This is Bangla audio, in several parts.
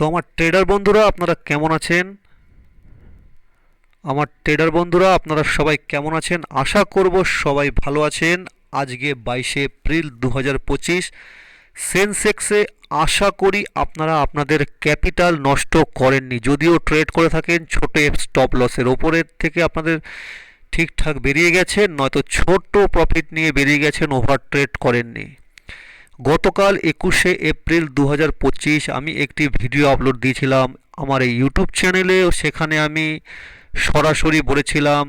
তো আমার ট্রেডার বন্ধুরা, আপনারা কেমন আছেন? আমার ট্রেডার বন্ধুরা, আপনারা সবাই কেমন আছেন? আশা করব সবাই ভালো আছেন। আজকে বাইশে এপ্রিল দু হাজার পঁচিশ। সেন্সেক্সে আশা করি আপনারা আপনাদের ক্যাপিটাল নষ্ট করেননি। যদিও ট্রেড করে থাকেন, ছোট স্টপ লসের ওপরের থেকে আপনাদের ঠিকঠাক বেরিয়ে গেছেন নয়তো ছোট প্রফিট নিয়ে বেরিয়ে গেছেন ওভার ট্রেড করেননি। গতকাল একুশে এপ্রিল দু হাজার পঁচিশ আমি একটি ভিডিও আপলোড দিয়েছিলাম আমার এই ইউটিউব চ্যানেলে সেখানে আমি সরাসরি বলেছিলাম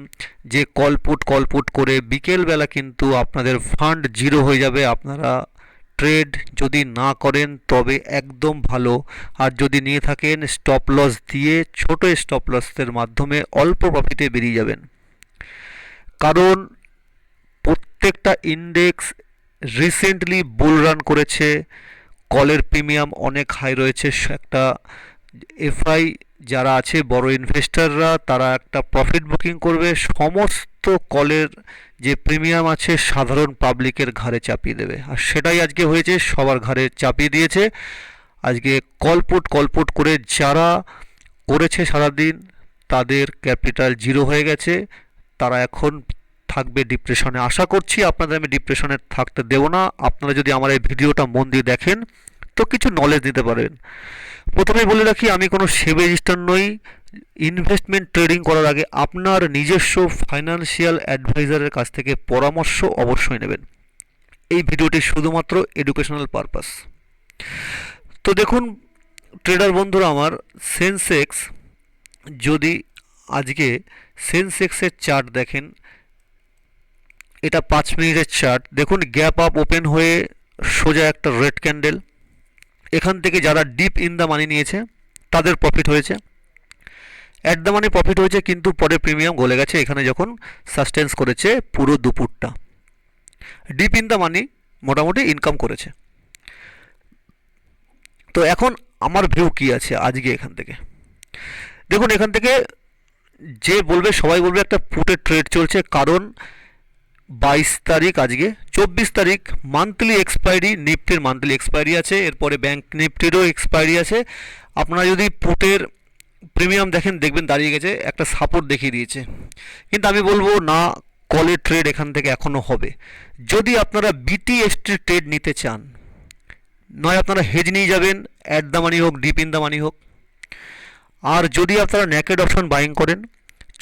যে কলপুট কলপুট করে বিকেলবেলা কিন্তু আপনাদের ফান্ড জিরো হয়ে যাবে, আপনারা ট্রেড যদি না করেন তবে একদম ভালো। আর যদি নিয়ে থাকেন স্টপ লস দিয়ে ছোট স্টপ লসের মাধ্যমে অল্প প্রফিটে বেরিয়ে যাবেন। কারণ প্রত্যেকটা ইন্ডেক্স রিসেন্টলি বুল রান করেছে কলের প্রিমিয়াম অনেক হাই রয়েছে, একটা এফআই যারা আছে, বড় ইনভেস্টররা তারা একটা প্রফিট বুকিং করবে। সমস্ত কলের যে প্রিমিয়াম আছে, সাধারণ পাবলিকের ঘাড়ে চাপিয়ে দেবে। আর সেটাই আজকে হয়েছে, সবার ঘাড়ে চাপিয়ে দিয়েছে। আজকে কলপুট কলপুট করে যারা করেছে সারাদিন, তাদের ক্যাপিটাল জিরো হয়ে গেছে। তারা এখন থাকবে ডিপ্রেশনে আশা করছি আপনাদের আমি ডিপ্রেশনে থাকতে দেবো না। আপনারা যদি আমার এই ভিডিওটা মন দিয়ে দেখেন, তো কিছু নলেজ নিতে পারেন। প্রথমে বলে রাখি, আমি কোনো সেভ রেজিস্টার নই। ইনভেস্টমেন্ট ট্রেডিং করার আগে আপনার নিজস্ব ফাইন্যান্সিয়াল অ্যাডভাইজারের কাছ থেকে পরামর্শ অবশ্যই নেবেন। এই ভিডিওটি শুধুমাত্র এডুকেশনাল পারপাস তো দেখুন ট্রেডার বন্ধুরা আমার সেন্সেক্স যদি আজকে সেন্সেক্সের চার্ট দেখেন এটা পাঁচ মিনিটের চার্ট। দেখুন, গ্যাপ আপ ওপেন হয়ে সোজা একটা রেড ক্যান্ডেল। এখান থেকে যারা ডিপ ইন দ্য মানি নিয়েছে, তাদের প্রফিট হয়েছে। অ্যাট দ্য মানি প্রফিট হয়েছে, কিন্তু পরে প্রিমিয়াম গলে গেছে। এখানে যখন সাস্টেন্স করেছে পুরো দুপুরটা। ডিপ ইন দ্য মানি মোটামুটি ইনকাম করেছে। তো এখন আমার ভিউ কি আছে আজকে এখান থেকে? দেখুন, এখান থেকে যে বলবে, সবাই বলবে একটা পুটের ট্রেড চলছে। কারণ বাইশ তারিখ, আজকে চব্বিশ তারিখ মান্থলি এক্সপায়ারি নিফটির মান্থলি এক্সপায়ারি আছে, এরপরে ব্যাংক নিফটিরও এক্সপায়ারি আছে। আপনারা যদি পুটের প্রিমিয়াম দেখেন, দেখবেন দাঁড়িয়ে গেছে, একটা সাপোর্ট দেখিয়ে দিয়েছে। কিন্তু আমি বলব, না কলের ট্রেড এখান থেকে এখনও হবে। যদি আপনারা বিটিএসটি ট্রেড নিতে চান, নয় আপনারা হেজ নিয়ে যাবেন অ্যাট দ্য মানি হোক ডিপ ইন দ্য মানি হোক। আর যদি আপনারা ন্যাকেড অপশন বাইং করেন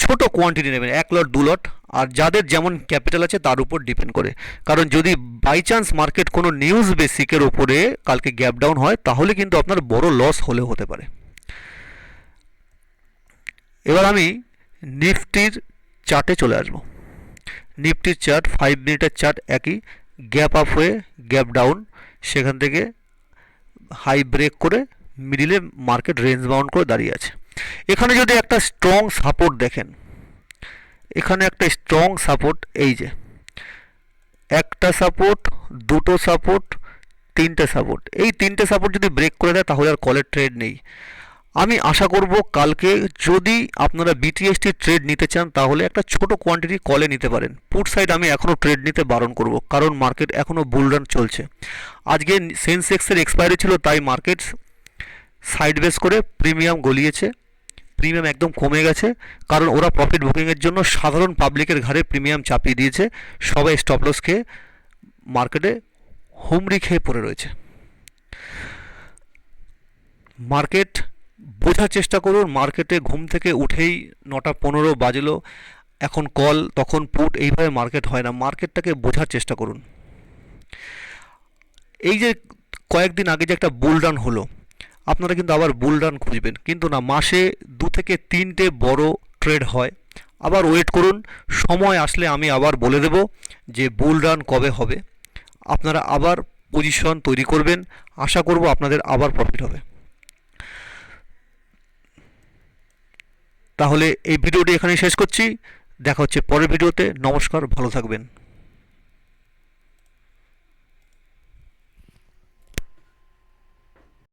ছোট কোয়ান্টিটি নেবেন, এক লট দু লট আর যাদের যেমন ক্যাপিটাল আছে তার উপর ডিপেন্ড করে। কারণ যদি বাই চান্স মার্কেট কোনো নিউজ বেসিকের ওপরে কালকে গ্যাপ ডাউন হয়, তাহলে কিন্তু আপনার বড় লস হলেও হতে পারে। এবার আমি নিফটির চার্টে চলে আসব। নিফটির চার্ট ফাইভ মিনিটের চার্ট একই গ্যাপ আপ হয়ে গ্যাপ ডাউন সেখান থেকে হাই ব্রেক করে মিডিলে মার্কেট রেঞ্জ বাউন্ড করে দাঁড়িয়ে আছে। এখানে যদি একটা স্ট্রং সাপোর্ট দেখেন, এখানে একটা স্ট্রং সাপোর্ট এই যে, একটা সাপোর্ট দুটো সাপোর্ট তিনটে সাপোর্ট এই তিনটে সাপোর্ট যদি ব্রেক করে দেয়, তাহলে আর কলের ট্রেড নেই। আমি আশা করব কালকে যদি আপনারা বিটিএসটি ট্রেড নিতে চান, তাহলে একটা ছোট কোয়ান্টিটি কলে নিতে পারেন। পুট সাইড আমি এখনও ট্রেড নিতে বারণ করব, কারণ মার্কেট এখনও বুলরান চলছে। আজকে সেন্সেক্সের এক্সপায়ারি ছিল, তাই মার্কেট সাইড বেস করে প্রিমিয়াম গলিয়েছে। প্রিমিয়াম একদম কমে গেছে, কারণ ওরা প্রফিট বুকিংয়ের জন্য সাধারণ পাবলিকের ঘাড়ে প্রিমিয়াম চাপিয়ে দিয়েছে, সবাই স্টপলস খেয়ে মার্কেটে হুমড়ি খেয়ে পড়ে রয়েছে। মার্কেট বোঝার চেষ্টা করুন মার্কেটে ঘুম থেকে উঠেই নটা পনেরো বাজলো, এখন কল তখন পুট এইভাবে মার্কেট হয় না মার্কেটটাকে বোঝার চেষ্টা করুন। এই যে কয়েকদিন আগে যে একটা বুল রান হলো আপনারা কিন্তু আবার বুল রান খুঁজবেন। কিন্তু না, মাসে দু থেকে তিনটে বড় ট্রেড হয়। আবার ওয়েট করুন, সময় আসলে আমি আবার বলে দেব যে বুল রান কবে হবে। আপনারা আবার পজিশন তৈরি করবেন, আশা করব আপনাদের আবার প্রফিট হবে। তাহলে এই ভিডিওটি এখানে শেষ করছি। দেখা হচ্ছে পরের ভিডিওতে। নমস্কার, ভালো থাকবেন।